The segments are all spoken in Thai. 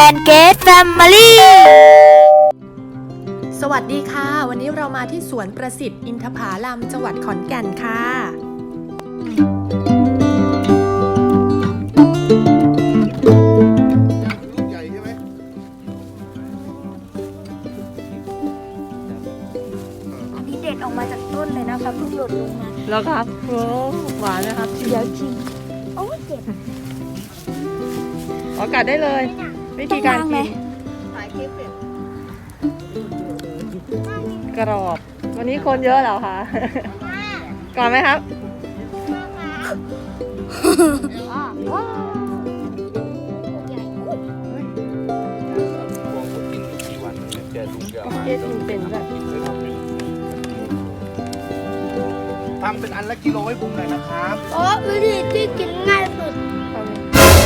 and Gate Family สวัสดีค่ะ วันนี้เรามาที่สวนประสิทธิ์อินทผาลัมจังหวัดขอนแก่นค่ะ ลูกใหญ่ใช่ไหมอันนี้เด็ดออกมาจากต้นเลยนะคะเพิ่งหล่นลงมาแล้วครับโอ้หวานนะครับเดี๋ยวชิมโอ้ยเจ็บออกาศได้เลยวิธีกา รต้องล้างไหมกินกรอบ วันนี้คนเยอะเหรอคะก่อนไหมครับพวงกินกี่วันเจอลุงเดียวเอ๊ะลุงเป็นแบบทำเป็นอันละกิโลให้ผมหน่อยนะครับ โอ้วิธีที่กินง่ายสุด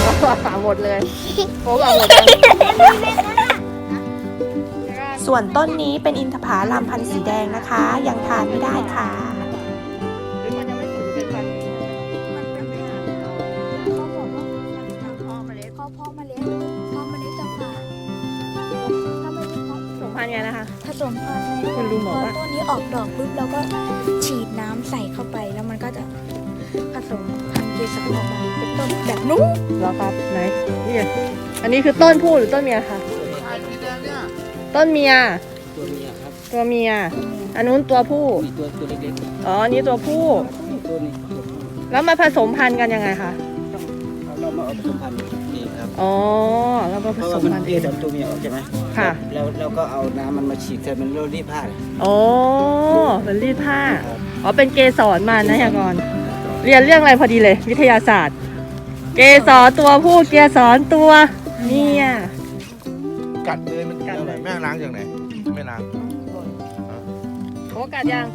หมดเลยโค้กเอาหมดเลยส่วนต้นนี้เป็นอินทผาลัมพันธุ์สีแดงนะคะ ยังทานไม่ได้ค่ะหรือมันยังไม่สุกเป็นพันธุ์เขาบอกว่ามันจะเพาะเมล็ดเขาเพาะเมล็ดเพาะเมล็ดจะผ่านถ้าไม่ได้เพาะสมพันธุ์ไงนะคะผสมพันธุ์คุณลุงบอกว่าพต้นนี้ออกดอกปุ๊บเราก็ฉีดน้ำใส่เข้าไปแล้วมันก็จะผสม พันธุ์เกสรออกมาเป็นต้นแบบนู้นแล้วครับไหนนี่ไงอันนี้คือต้นผู้หรือต้นเมียคะใช่สีแดงเนี่ยต้นเมีย ตัวเมียครับตัวเมีย อันนู้นตัวผู้ มีตัวตัวเล็กอ๋ออันนี้ตัวผู้ๆตัวนี้ตัวผู้แล้วมาผสมพันธุ์กันยังไงคะเรามาเอาผสมพันธุ์เองครับอ๋อแล้วก็เพผราะสว่ามมันพันธุ์เอเองสามตัวเมียออกใช่ไหมค่ะ แล้วเราก็เอาน้ำมันมาฉีดใส่มันเรารีบผ้าเลยอ๋อเหมือนรีดผ้าอ๋อเป็นเกสรมันนะยากร เรียนเรื่องอะไรพอดีเลย วิทยาศาสตร์ เกสรตัวผู้เกสรตัวเมีย กัดเลยมันกัดเลยแม่ล้างจากไหนไม่ล้างโอ้กัดยัง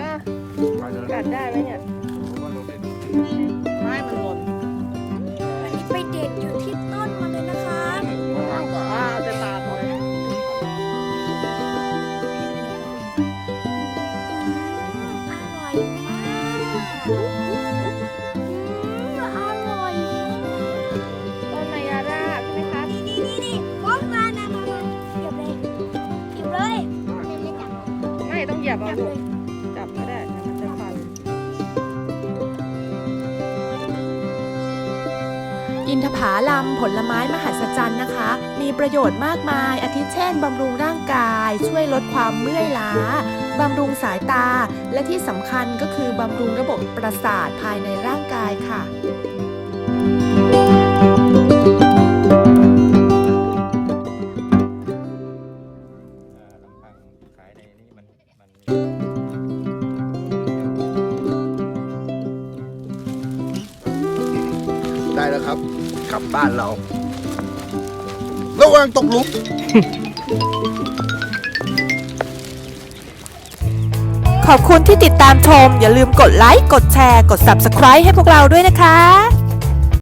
อะไปเลยกัดได้ไหมเนี่ย ไม่ต้องเหยียบเอาจับลูเลกยจับก็ได้นะมันจะฟันอินทผาลัมผลไม้มหัศจรรย์นะคะ มีประโยชน์มากมาย อาทิเช่นบำรุงร่างกาย ช่วยลดความเมื่อยล้าบำรุงสายตา และที่สำคัญก็คือบำรุงระบบประสาทภายในร่างกายค่ะ ได้แล้วครับ กลับบ้านเรา ระวังตกหลุมขอบคุณที่ติดตามชม อย่าลืมกดไลค์ กดแชร์ กด Subscribe ให้พวกเราด้วยนะคะ